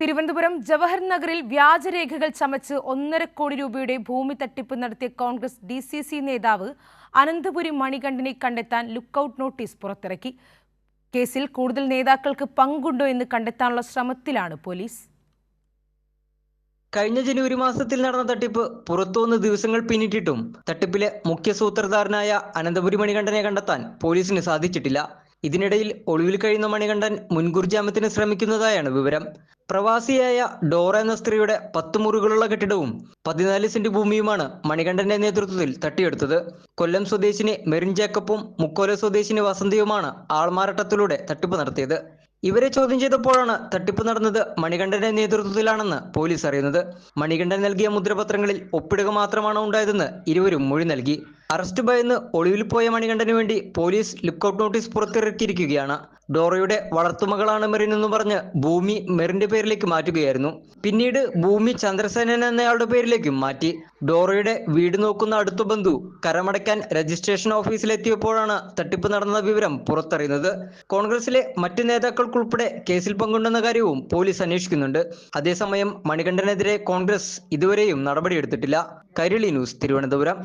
തിരുവനന്തപുരം ജവഹർ നഗറിൽ വ്യാജരേഖകൾ ചമച്ച് ഒന്നര കോടി രൂപയുടെ ഭൂമി തട്ടിപ്പ് നടത്തിയ കോൺഗ്രസ് ഡി സി സി നേതാവ് അനന്തപുരി മണികണ്ഠനെ കണ്ടെത്താൻ ലുക്കൌട്ട് നോട്ടീസ് പുറത്തിറക്കി. കേസിൽ കൂടുതൽ നേതാക്കൾക്ക് പങ്കുണ്ടോ എന്ന് കണ്ടെത്താനുള്ള ശ്രമത്തിലാണ് പോലീസ്. കഴിഞ്ഞ ജനുവരി മാസത്തിൽ നടന്ന തട്ടിപ്പ് പുറത്തുവന്ന് ദിവസങ്ങൾ പിന്നിട്ടിട്ടും തട്ടിപ്പിലെ മുഖ്യ സൂത്രധാരനായ അനന്തപുരി മണികണ്ഠനെ കണ്ടെത്താൻ പോലീസിന് സാധിച്ചിട്ടില്ല. ഇതിനിടയിൽ ഒളിവിൽ കഴിയുന്ന മണികണ്ഠൻ മുൻകൂർ ജാമ്യത്തിന് ശ്രമിക്കുന്നതായാണ് വിവരം. പ്രവാസിയായ ഡോറ എന്ന സ്ത്രീയുടെ പത്ത് മുറികളുള്ള കെട്ടിടവും പതിനാല് സെന്റ് ഭൂമിയുമാണ് മണികണ്ഠന്റെ നേതൃത്വത്തിൽ തട്ടിയെടുത്തത്. കൊല്ലം സ്വദേശിനി മെറിൻ ജേക്കബും മുക്കോല സ്വദേശിനി വസന്തിയുമാണ് ആൾമാറാട്ടത്തിലൂടെ തട്ടിപ്പ് നടത്തിയത്. ഇവരെ ചോദ്യം ചെയ്തപ്പോഴാണ് തട്ടിപ്പ് നടന്നത് മണികണ്ഠന്റെ നേതൃത്വത്തിലാണെന്ന് പോലീസ് അറിയുന്നത്. മണികണ്ഠൻ നൽകിയ മുദ്രപത്രങ്ങളിൽ ഒപ്പിടുക മാത്രമാണ് ഉണ്ടായതെന്ന് ഇരുവരും മൊഴി നൽകി. അറസ്റ്റ് ഭയന്ന് ഒളിവിൽ പോയ മണികണ്ഠന് വേണ്ടി പോലീസ് ലുക്കൌട്ട് നോട്ടീസ് പുറത്തിറക്കിയിരിക്കുകയാണ്. ഡോറയുടെ വളർത്തുമകളാണ് മെറിൻ എന്ന് പറഞ്ഞ് ഭൂമി മെറിന്റെ പേരിലേക്ക് മാറ്റുകയായിരുന്നു. പിന്നീട് ഭൂമി ചന്ദ്രസേനൻ എന്നയാളുടെ പേരിലേക്കും മാറ്റി. ഡോറയുടെ വീട് നോക്കുന്ന അടുത്ത ബന്ധു കരമടയ്ക്കാൻ രജിസ്ട്രേഷൻ ഓഫീസിലെത്തിയപ്പോഴാണ് തട്ടിപ്പ് നടന്ന വിവരം പുറത്തറിയുന്നത്. കോൺഗ്രസിലെ മറ്റ് നേതാക്കൾക്കുൾപ്പെടെ കേസിൽ പങ്കുണ്ടെന്ന കാര്യവും പോലീസ് അന്വേഷിക്കുന്നുണ്ട്. അതേസമയം മണികണ്ഠനെതിരെ കോൺഗ്രസ് ഇതുവരെയും നടപടിയെടുത്തിട്ടില്ല. കൈരളി ന്യൂസ് തിരുവനന്തപുരം.